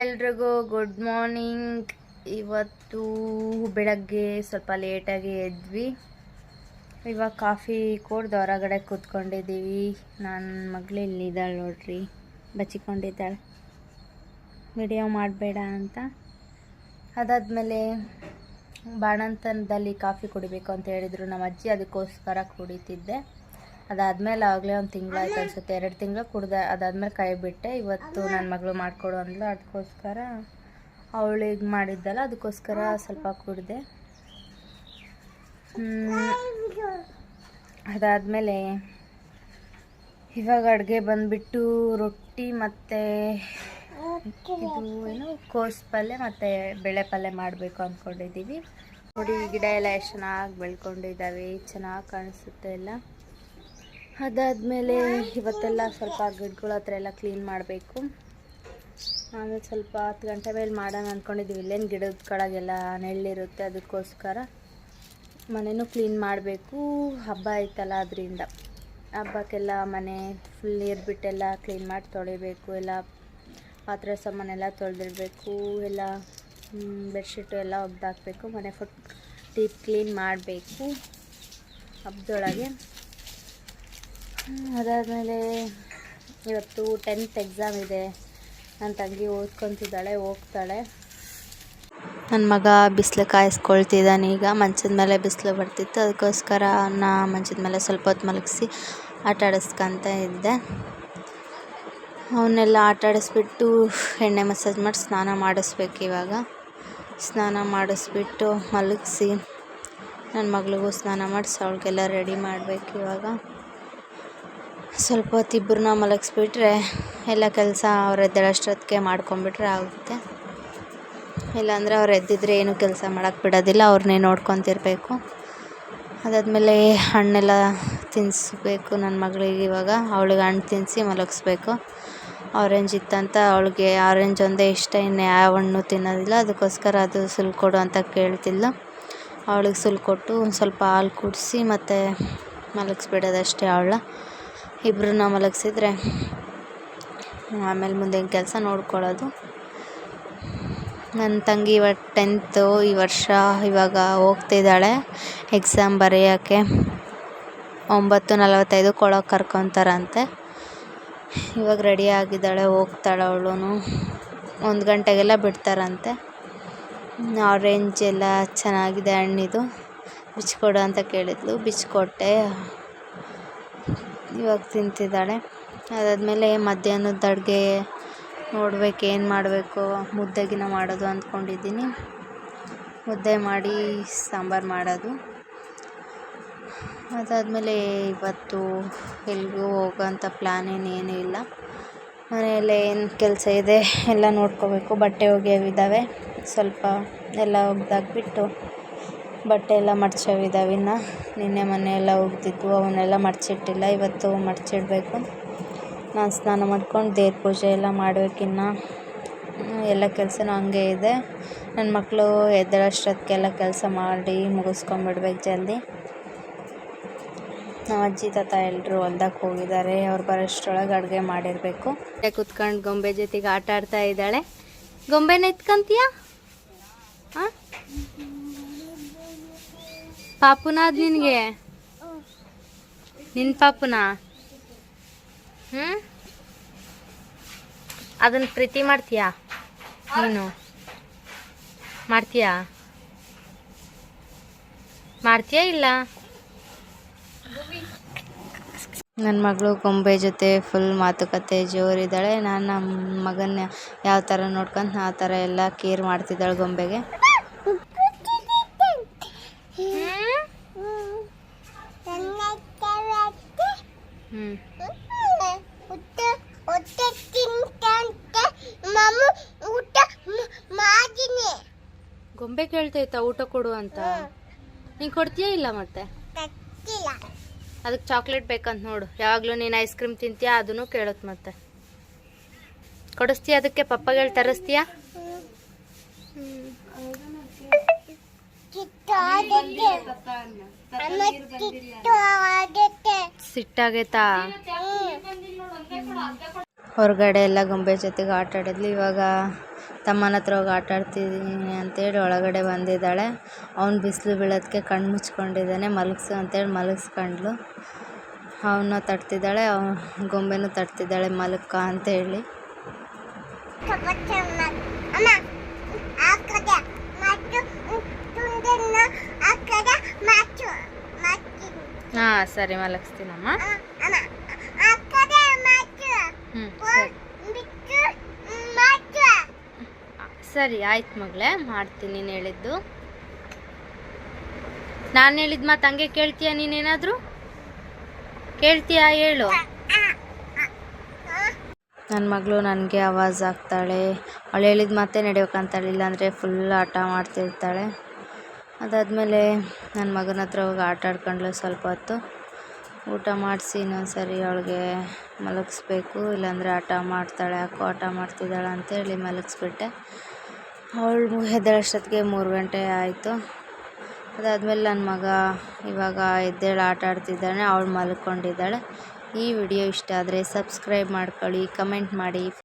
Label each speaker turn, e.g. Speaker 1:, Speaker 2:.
Speaker 1: ಎಲ್ರಿಗೂ good morning ಇವತ್ತು ಬೆಳಗ್ಗೆ ಸ್ವಲ್ಪ ಲೇಟಾಗಿ ಎದ್ವಿ. ಇವಾಗ ಕಾಫಿ ಕುಡ್ದು ಹೊರಗಡೆ ಕೂತ್ಕೊಂಡಿದ್ದೀವಿ. ನನ್ನ ಮಗಳು ಇಲ್ಲಿದ್ದಾಳೆ ನೋಡ್ರಿ. ಬಚ್ಚಿಕೊಂಡಿದ್ದಾಳೆ. ವಿಡಿಯೋ ಮಾಡಬೇಡ ಅಂತ. ಅದಾದಮೇಲೆ ಬಾಣಂತನದಲ್ಲಿ ಕಾಫಿ ಕುಡಿಬೇಕು ಅಂತ ಹೇಳಿದರು. ನಮ್ಮ ಅಜ್ಜಿ ಅದಕ್ಕೋಸ್ಕರ ಕುಡಿತಿದ್ದೆ. ಅದಾದಮೇಲೆ ಆಗಲೇ ಒಂದು ತಿಂಗಳಾಯ್ತು ಅನ್ಸುತ್ತೆ. ಎರಡು ತಿಂಗಳು ಕುಡ್ದೆ, ಅದಾದಮೇಲೆ ಕೈ ಬಿಟ್ಟೆ. ಇವತ್ತು ನನ್ನ ಮಗಳು ಮಾಡಿಕೊಡು ಅಂದ್ಲು. ಅದಕ್ಕೋಸ್ಕರ ಅವಳಿಗೆ ಮಾಡಿದ್ದಲ್ಲ ಅದಕ್ಕೋಸ್ಕರ ಸ್ವಲ್ಪ ಕುಡಿದೆ. ಅದಾದಮೇಲೆ ಇವಾಗ ಅಡುಗೆ ಬಂದುಬಿಟ್ಟು ರೊಟ್ಟಿ ಮತ್ತು ಇದು ಏನು, ಕೋಸು ಪಲ್ಯ ಮತ್ತು ಬೇಳೆ ಪಲ್ಯ ಮಾಡಬೇಕು ಅಂದ್ಕೊಂಡಿದ್ದೀವಿ ನೋಡಿ, ಗಿಡ ಎಲ್ಲ ಎಷ್ಟು ಚೆನ್ನಾಗಿ ಬೆಳ್ಕೊಂಡಿದ್ದಾವೆ. ಚೆನ್ನಾಗಿ ಕಾಣಿಸುತ್ತೆ ಎಲ್ಲ. ಅದಾದಮೇಲೆ ಇವತ್ತೆಲ್ಲ ಸ್ವಲ್ಪ ಗಿಡಗಳ ಹತ್ರ ಎಲ್ಲ ಕ್ಲೀನ್ ಮಾಡಬೇಕು. ಆಮೇಲೆ ಸ್ವಲ್ಪ ಹತ್ತು ಗಂಟೆ ಮೇಲೆ ಮಾಡೋಣ ಅಂದ್ಕೊಂಡಿದ್ದೀವಿ ಇಲ್ಲೇನು ಗಿಡದ ಕಡೆಗೆಲ್ಲ ನೆಳ್ಳಿರುತ್ತೆ ಅದಕ್ಕೋಸ್ಕರ. ಮನೆಯೂ ಕ್ಲೀನ್ ಮಾಡಬೇಕು. ಹಬ್ಬ ಐತಲ್ಲ ಅದರಿಂದ. ಹಬ್ಬಕ್ಕೆಲ್ಲ ಮನೆ ಫುಲ್ ನೀರು ಬಿಟ್ಟೆಲ್ಲ ಕ್ಲೀನ್ ಮಾಡಿ ತೊಳಿಬೇಕು. ಎಲ್ಲ ಪಾತ್ರೆ ಸಾಮಾನೆಲ್ಲ ತೊಳೆದಿರಬೇಕು. ಎಲ್ಲ ಬೆಡ್ಶೀಟು ಎಲ್ಲ ಒಗ್ದಾಕಬೇಕು. ಮನೆ ಫುಟ್ ಡೀಪ್ ಕ್ಲೀನ್ ಮಾಡಬೇಕು. ಹಬ್ಬದೊಳಗೆ. ಅದಾದಮೇಲೆ ಇವತ್ತು ಟೆಂತ್ ಎಕ್ಸಾಮ್ ಇದೆ. ನನ್ನ ತಂಗಿ ಓದ್ಕೊತಿದ್ದಾಳೆ, ಹೋಗ್ತಾಳೆ. ನನ್ನ ಮಗ ಬಿಸಿಲು ಕಾಯಿಸ್ಕೊಳ್ತಿದ್ದಾನೆ ಈಗ. ಮಂಚದ ಮೇಲೆ ಬಿಸಿಲು ಬರ್ತಿತ್ತು. ಅದಕ್ಕೋಸ್ಕರ ನಾನು ಮಂಚದ ಮೇಲೆ ಸ್ವಲ್ಪ ಹೊತ್ತು ಮಲಗಿಸಿ ಆಟ ಆಡಿಸ್ಕೊಂತ ಇದ್ದೆ. ಅವನ್ನೆಲ್ಲ ಆಟ ಆಡಿಸ್ಬಿಟ್ಟು ಎಣ್ಣೆ ಮಸಾಜ್ ಮಾಡಿ ಸ್ನಾನ ಮಾಡಿಸ್ಬೇಕು ಇವಾಗ. ಸ್ನಾನ ಮಾಡಿಸ್ಬಿಟ್ಟು ಮಲಗಿಸಿ. ನನ್ನ ಮಗಳಿಗೂ ಸ್ನಾನ ಮಾಡಿಸಿ, ಅವಳಿಗೆಲ್ಲ ರೆಡಿ ಮಾಡಬೇಕು ಇವಾಗ. ಸ್ವಲ್ಪ ಹೊತ್ತು ಇಬ್ಬರನ್ನ ಮಲಗಿಸ್ಬಿಟ್ರೆ ಎಲ್ಲ ಕೆಲಸ ಅವ್ರು ಎದ್ದೇಳಷ್ಟೊತ್ತಿಗೆ ಮಾಡ್ಕೊಂಬಿಟ್ರೆ ಆಗುತ್ತೆ. ಇಲ್ಲಾಂದರೆ ಅವ್ರು ಎದ್ದಿದ್ರೆ ಏನು ಕೆಲಸ ಮಾಡೋಕ್ಕೆ ಬಿಡೋದಿಲ್ಲ, ಅವ್ರನ್ನೇ ನೋಡ್ಕೊತಿರ್ಬೇಕು. ಅದಾದಮೇಲೆ ಹಣ್ಣೆಲ್ಲ ತಿನ್ನಿಸ್ಬೇಕು ನನ್ನ ಮಗಳಿಗೆ ಇವಾಗ. ಅವಳಿಗೆ ಹಣ್ಣು ತಿನ್ನಿಸಿ ಮಲಗಿಸ್ಬೇಕು. ಆರೆಂಜ್ ಇತ್ತಂತ ಅವಳಿಗೆ ಆರೆಂಜ್ ಒಂದೇ ಇಷ್ಟ, ಇನ್ನು ಯಾವ ಹಣ್ಣು ತಿನ್ನೋದಿಲ್ಲ. ಅದಕ್ಕೋಸ್ಕರ ಅದು ಸುಲ್ ಕೊಡು ಅಂತ ಕೇಳ್ತಿಲ್ಲ ಅವಳಿಗೆ ಸುಲ್ ಕೊಟ್ಟು ಒಂದು ಸ್ವಲ್ಪ ಹಾಲು ಕುಡಿಸಿ ಮತ್ತು ಮಲಗಿಸ್ಬಿಡೋದಷ್ಟೇ ಅವಳ. ಇಬ್ಬರನ್ನ ಮಲಗಿಸಿದ್ರೆ ಆಮೇಲೆ ಮುಂದೆ ಕೆಲಸ ನೋಡ್ಕೊಳ್ಳೋದು. ನನ್ನ ತಂಗಿ ಇವಾಗ ಟೆಂತು ಈ ವರ್ಷ ಇವಾಗ ಹೋಗ್ತಿದ್ದಾಳೆ ಎಕ್ಸಾಮ್ ಬರೆಯೋಕ್ಕೆ ಒಂಬತ್ತು ನಲವತ್ತೈದು ಕೊಳಕ್ಕೆ ಕರ್ಕೊತಾರಂತೆ. ಇವಾಗ ರೆಡಿ ಆಗಿದ್ದಾಳೆ, ಹೋಗ್ತಾಳೆ ಅವಳು ಒಂದು ಗಂಟೆಗೆಲ್ಲ ಬಿಡ್ತಾರಂತೆ. ಆರೆಂಜ್ ಎಲ್ಲ ಚೆನ್ನಾಗಿದೆ ಹಣ್ಣಿದು. ಬಿಚ್ಕೊಡು ಅಂತ ಕೇಳಿದ್ಲು. ಬಿಚ್ಕೊಟ್ಟೆ. ಇವಾಗ ತಿಂತಿದ್ದಾಳೆ. ಅದಾದಮೇಲೆ ಮಧ್ಯಾಹ್ನದ ಅಡುಗೆ ನೋಡ್ಬೇಕು, ಏನು ಮಾಡಬೇಕು, ಮುದ್ದೆಗಿನ ಮಾಡೋದು ಅಂದ್ಕೊಂಡಿದ್ದೀನಿ. ಮುದ್ದೆ ಮಾಡಿ ಸಾಂಬಾರು ಮಾಡೋದು. ಅದಾದಮೇಲೆ ಇವತ್ತು ಎಲ್ಲಿಗೂ ಹೋಗೋಂಥ ಪ್ಲ್ಯಾನ್ ಏನೇನೂ ಇಲ್ಲ. ಮನೆಯಲ್ಲೇ ಏನು ಕೆಲಸ ಇದೆ ಎಲ್ಲ ನೋಡ್ಕೋಬೇಕು. ಬಟ್ಟೆ ಒಗೆಯೋವಿದ್ದಾವೆ ಸ್ವಲ್ಪ ಎಲ್ಲ ಒಗ್ದಾಕ್ಬಿಟ್ಟು ಬಟ್ಟೆ ಎಲ್ಲ ಮಡ್ಚೋವಿದ್ದಾವೆ ಇನ್ನು. ನಿನ್ನೆ ಮೊನ್ನೆ ಎಲ್ಲ ಒಗ್ದಿದ್ವು ಅವನ್ನೆಲ್ಲ ಮಡಚಿಟ್ಟಿಲ್ಲ. ಇವತ್ತು ಮಡಚಿಡ್ಬೇಕು. ನಾನು ಸ್ನಾನ ಮಾಡ್ಕೊಂಡು ದೇವ್ರ ಪೂಜೆ ಎಲ್ಲ ಮಾಡ್ಬೇಕಿನ್ನು ಎಲ್ಲ ಕೆಲಸನೂ ಹಂಗೆ ಇದೆ. ನನ್ನ ಮಕ್ಕಳು ಎದ್ದೇಳೋಷ್ಟೊತ್ತಿಗೆಲ್ಲ ಕೆಲಸ ಮಾಡಿ ಮುಗಿಸ್ಕೊಂಬಿಡ್ಬೇಕು ಜಲ್ದಿ. ನಮ್ಮ ಅಜ್ಜಿ ತಾತ ಎಲ್ಲರೂ ಹೊಲ್ದಾಗ ಹೋಗಿದ್ದಾರೆ. ಅವ್ರು ಬರೋಷ್ಟ್ರೊಳಗೆ ಅಡುಗೆ ಮಾಡಿರಬೇಕು. ಕುತ್ಕೊಂಡು ಗೊಂಬೆ ಜೊತೆಗೆ ಆಟ ಆಡ್ತಾ ಇದ್ದಾಳೆ. ಗೊಂಬೆನ ಎತ್ಕೊಂತೀಯ? ಹಾಂ? ಪಾಪುನ ಅದು ನಿನಗೆ? ನಿನ್ನ ಪಾಪುನ? ಹ್ಞೂ ಅದನ್ನ ಪ್ರೀತಿ ಮಾಡ್ತೀಯಾ ನೀನು? ಮಾಡ್ತೀಯಾ? ಮಾಡ್ತೀಯಾ ಇಲ್ಲ? ನನ್ನ ಮಗಳು ಗೊಂಬೆ ಜೊತೆ ಫುಲ್ ಮಾತುಕತೆ ಜೋರಿದ್ದಾಳೆ ನಾನು ನಮ್ಮ ಮಗನ ಯಾವ ಥರ ನೋಡ್ಕೊಂತ ಆ ಥರ ಎಲ್ಲ ಕೇರ್ ಮಾಡ್ತಿದ್ದಾಳೆ ಗೊಂಬೆಗೆ. ಹ್ಞೂ ಗೊಂಬೆ ಕೇಳ್ತೈತಾ ಊಟ ಕೊಡು ಅಂತ. ನೀನು ಕೊಡ್ತೀಯಾ ಇಲ್ಲ ಮತ್ತೆ? ಅದಕ್ಕೆ ಚಾಕ್ಲೇಟ್ ಬೇಕಂತ ನೋಡು. ಯಾವಾಗಲೂ ನೀನು ಐಸ್ ಕ್ರೀಮ್ ತಿಂತೀಯಾ ಅದನ್ನು ಕೇಳುತ್ತೆ ಮತ್ತೆ. ಕೊಡಿಸ್ತೀಯ ಅದಕ್ಕೆ? ಪಪ್ಪಗಳು ತರಿಸ್ತೀಯಾ? ಸಿಟ್ಟಾಗೈತಾ? ಹೊರಗಡೆ ಎಲ್ಲ ಗೊಂಬೆ ಜೊತೆಗೆ ಆಟ ಆಡಿದ್ಲು. ಇವಾಗ ತಮ್ಮನ ಹತ್ರ ಹೋಗಿ ಆಟ ಆಡ್ತಿದ್ದೀನಿ ಅಂತೇಳಿ ಒಳಗಡೆ ಬಂದಿದ್ದಾಳೆ. ಅವ್ನು ಬಿಸಿಲು ಬೀಳೋದಕ್ಕೆ ಕಣ್ಣು ಮುಚ್ಕೊಂಡಿದ್ದಾನೆ. ಮಲಗಿಸು ಅಂತೇಳಿ ಮಲಗಿಸ್ಕೊಂಡ್ಲು. ಅವನ್ನ ತಟ್ತಿದ್ದಾಳೆ ಅವ ಗೊಂಬೆನೂ ತಟ್ತಿದ್ದಾಳೆ ಮಲಕ್ಕ ಅಂತೇಳಿ
Speaker 2: ಅಮ್ಮ ಆ ಕಡೆ ಮತ್ತು ತುಂಡನ್ನ ಆ ಕಡೆ ಮಾಚು ಮಾಚು
Speaker 1: ಹಾಂ ಸರಿ ಮಲಗಿಸ್ತೀನಮ್ಮ. ಹ್ಞೂ ಸರಿ. ಆಯ್ತು ಮಗಳೇ ಮಾಡ್ತೀನಿ ನೀನು ಹೇಳಿದ್ದು. ನಾನು ಹೇಳಿದ ಮಾತು ಹಂಗೆ ಕೇಳ್ತೀಯ ನೀನೇನಾದರೂ? ಕೇಳ್ತೀಯ ಹೇಳು. ನನ್ನ ಮಗಳು ನನಗೆ ಆವಾಜ್ ಆಗ್ತಾಳೆ ಅವಳು ಹೇಳಿದ ಮಾತೇ ನಡೆಯೋಕ್ಕಂತಾಳೆ ಇಲ್ಲಾಂದರೆ ಫುಲ್ ಆಟ ಮಾಡ್ತಿರ್ತಾಳೆ. ಅದಾದಮೇಲೆ ನನ್ನ ಮಗನ ಹತ್ರ ಹೋಗಿ ಆಟ ಆಡ್ಕೊಂಡ್ಲು ಸ್ವಲ್ಪ ಹೊತ್ತು. ಊಟ ಮಾಡಿಸಿ ಇನ್ನೊಂದು ಸರಿ ಅವಳಿಗೆ ಮಲಗಿಸ್ಬೇಕು, ಇಲ್ಲಾಂದರೆ ಆಟ ಮಾಡ್ತಾಳೆ, ಯಾಕೋ ಆಟ ಮಾಡ್ತಿದ್ದಾಳೆ ಅಂತೇಳಿ ಮಲಗಿಸ್ಬಿಟ್ಟೆ. ಅವಳು ಎದ್ದೇಳಷ್ಟೊತ್ತಿಗೆ ಮೂರು ಗಂಟೆ ಆಯಿತು. ಅದಾದಮೇಲೆ ನನ್ನ ಮಗ ಇವಾಗ ಎದ್ದೇಳು ಆಟ ಆಡ್ತಿದ್ದಾನೆ, ಅವಳು ಮಲ್ಕೊಂಡಿದ್ದಾಳೆ. ಈ ವಿಡಿಯೋ ಇಷ್ಟ ಆದರೆ ಸಬ್ಸ್ಕ್ರೈಬ್ ಮಾಡ್ಕೊಳ್ಳಿ, ಕಮೆಂಟ್ ಮಾಡಿ.